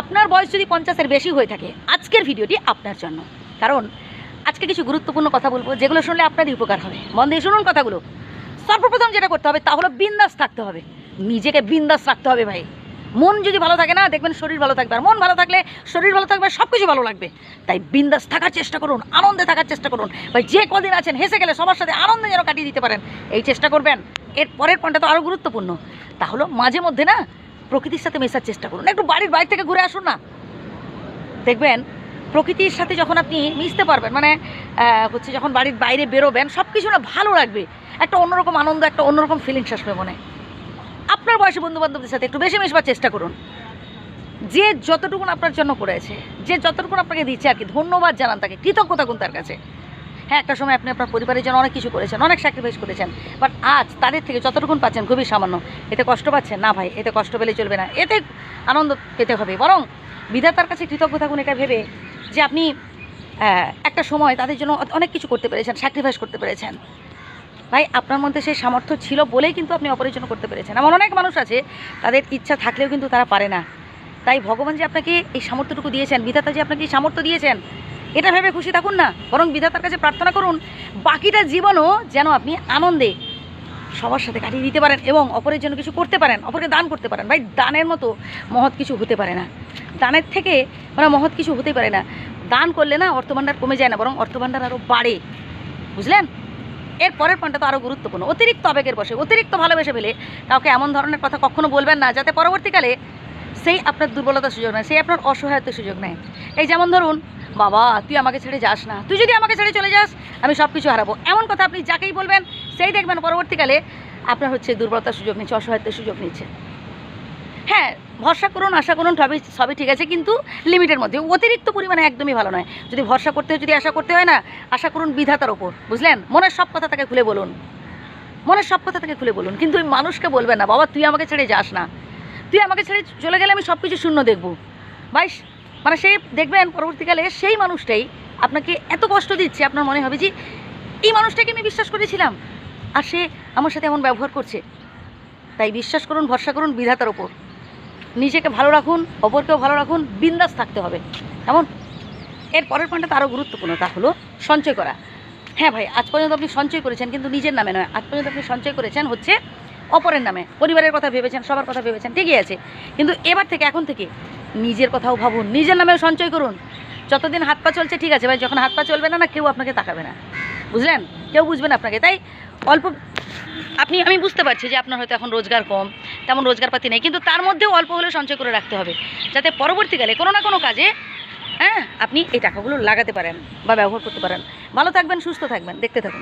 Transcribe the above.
আপনার বয়স যদি পঞ্চাশের বেশি হয়ে থাকে, আজকের ভিডিওটি আপনার জন্য। কারণ আজকে কিছু গুরুত্বপূর্ণ কথা বলব, যেগুলো শুনলে আপনারই উপকার হবে। মন দিয়ে শুনুন কথাগুলো। সর্বপ্রথম যেটা করতে হবে, তা হলো বিন্দাস থাকতে হবে। নিজেকে বিন্দাস রাখতে হবে ভাই। মন যদি ভালো থাকে না, দেখবেন শরীর ভালো থাকবে। আর মন ভালো থাকলে শরীর ভালো থাকবে সব কিছু ভালো লাগবে। তাই বিন্দাস থাকার চেষ্টা করুন, আনন্দে থাকার চেষ্টা করুন। ভাই, যে কদিন আছেন, হেসে গেলে সবার সাথে আনন্দে যেন কাটিয়ে দিতে পারেন, এই চেষ্টা করবেন। এর পরের পয়েন্টটা তো আরও গুরুত্বপূর্ণ। তাহলে মাঝে মধ্যে না প্রকৃতির সাথে মেশার চেষ্টা করুন। একটু বাড়ির বাইরে থেকে ঘুরে আসুন না। দেখবেন, প্রকৃতির সাথে যখন আপনি মিশতে পারবেন মানে হচ্ছে যখন বাড়ির বাইরে বেরোবেন সব কিছু না ভালো লাগবে। একটা অন্যরকম আনন্দ, একটা অন্যরকম ফিলিংস আসবে মনে। আপনার বয়সী বন্ধু বান্ধবদের সাথে একটু বেশি মিশবার চেষ্টা করুন। যে যতটুকুন আপনার জন্য করেছে, যে যতটুকুন আপনাকে দিচ্ছে আর কি, ধন্যবাদ জানান তাকে, কৃতজ্ঞতা গুণ তার কাছে। হ্যাঁ একটা সময় আপনি আপনার পরিবারের জন্য অনেক কিছু করেছেন, অনেক স্যাক্রিফাইস করেছেন বাট আজ তাদের থেকে যতটুকুন পাচ্ছেন খুবই সামান্য। এতে কষ্ট পাচ্ছেন? না ভাই, এতে কষ্ট পেলে চলবে না। এতে আনন্দ পেতে হবে। বরং বিধাতার কাছে কৃতজ্ঞ থাকুন এটা ভেবে যে আপনি একটা সময় তাদের জন্য অনেক কিছু করতে পেরেছেন স্যাক্রিফাইস করতে পেরেছেন। ভাই, আপনার মধ্যে সেই সামর্থ্য ছিল বলেই কিন্তু আপনি অপরের জন্য করতে পেরেছেন। এমন অনেক মানুষ আছে, তাদের ইচ্ছা থাকলেও কিন্তু তারা পারে না। তাই ভগবান যে আপনাকে এই সামর্থ্যটুকু দিয়েছেন, বিধাতা যে আপনাকে এই সামর্থ্য দিয়েছেন এটা ভেবে খুশি থাকুন না, বরং বিধাতার কাছে প্রার্থনা করুন, বাকিটা জীবনও যেন আপনি আনন্দে সবার সাথে কাটিয়ে দিতে পারেন এবং অপরের জন্য কিছু করতে পারেন, অপরকে দান করতে পারেন। ভাই, দানের মতো মহৎ কিছু হতে পারে না। দানের থেকে মানে মহৎ কিছু হতেই পারে না। দান করলে না অর্থভাণ্ডার কমে যায় না, বরং অর্থভাণ্ডার আরও বাড়ে। বুঝলেন? এর পরের পয়েন্টটা তো আরও গুরুত্বপূর্ণ। অতিরিক্ত আবেগের বসে, অতিরিক্ত ভালোবেসে ফেলে কাউকে এমন ধরনের কথা কখনো বলবেন না, যাতে পরবর্তীকালে সেই আপনার দুর্বলতার সুযোগ নেয় সেই আপনার অসহায়তার সুযোগ নেয় এই যেমন ধরুন, বাবা, তুই আমাকে ছেড়ে যাস না। তুই যদি আমাকে ছেড়ে চলে যাস, আমি সব কিছু হারাবো। এমন কথা আপনি যাকেই বলবেন, সেই দেখবেন পরবর্তীকালে আপনার হচ্ছে দুর্বলতার সুযোগ নিচ্ছে অসহায়তার সুযোগ নিচ্ছে। হ্যাঁ ভরসা করুন, আশা করুন, সবই সবই ঠিক আছে, কিন্তু লিমিটের মধ্যে। অতিরিক্ত পরিমাণে একদমই ভালো নয়। যদি ভরসা করতে হয় যদি আশা করতে হয় না, আশা করুন বিধাতার ওপর। বুঝলেন? মনের সব কথা তাকে খুলে বলুন। মনের সব কথা তাকে খুলে বলুন। কিন্তু ওই মানুষকে বলবেন না, বাবা, তুই আমাকে ছেড়ে যাস না। তুই আমাকে ছেড়ে চলে গেলে আমি সব কিছু শূন্য দেখব। ভাই মানে সে দেখবেন পরবর্তীকালে সেই মানুষটাই আপনাকে এত কষ্ট দিচ্ছে, আপনার মনে হবে যে এই মানুষটাকে আমি বিশ্বাস করেছিলাম। আর সে আমার সাথে এমন ব্যবহার করছে। তাই বিশ্বাস করুন, ভরসা করুন বিধাতার ওপর নিজেকে ভালো রাখুন, অপরকেও ভালো রাখুন, বিন্দাস থাকতে হবে। এমন এর পরের পয়েন্টটা তো আরও গুরুত্বপূর্ণ তা হলো সঞ্চয় করা। হ্যাঁ ভাই, আজ পর্যন্ত আপনি সঞ্চয় করেছেন, কিন্তু নিজের নামে নয়। আজ পর্যন্ত আপনি সঞ্চয় করেছেন হচ্ছে অপরের নামে। পরিবারের কথা ভেবেছেন, সবার কথা ভেবেছেন, ঠিকই আছে। কিন্তু এবার থেকে, এখন থেকে নিজের কথাও ভাবুন, নিজের নামেও সঞ্চয় করুন। যতদিন হাত পা চলছে, ঠিক আছে, ভাই, যখন হাত পা চলবে না না, কেউ আপনাকে তাকাবে না। বুঝলেন? কেউ বুঝবে না আপনাকে। তাই অল্প, আপনি, আমি বুঝতে পারছি যে আপনার হয়তো এখন রোজগার কম, তেমন রোজগারপাতি নেই, কিন্তু তার মধ্যেও অল্প হলেও সঞ্চয় করে রাখতে হবে, যাতে পরবর্তীকালে কোনো না কোনো কাজে হ্যাঁ আপনি এই টাকাগুলো লাগাতে পারেন বা ব্যবহার করতে পারেন। ভালো থাকবেন, সুস্থ থাকবেন, দেখতে থাকুন।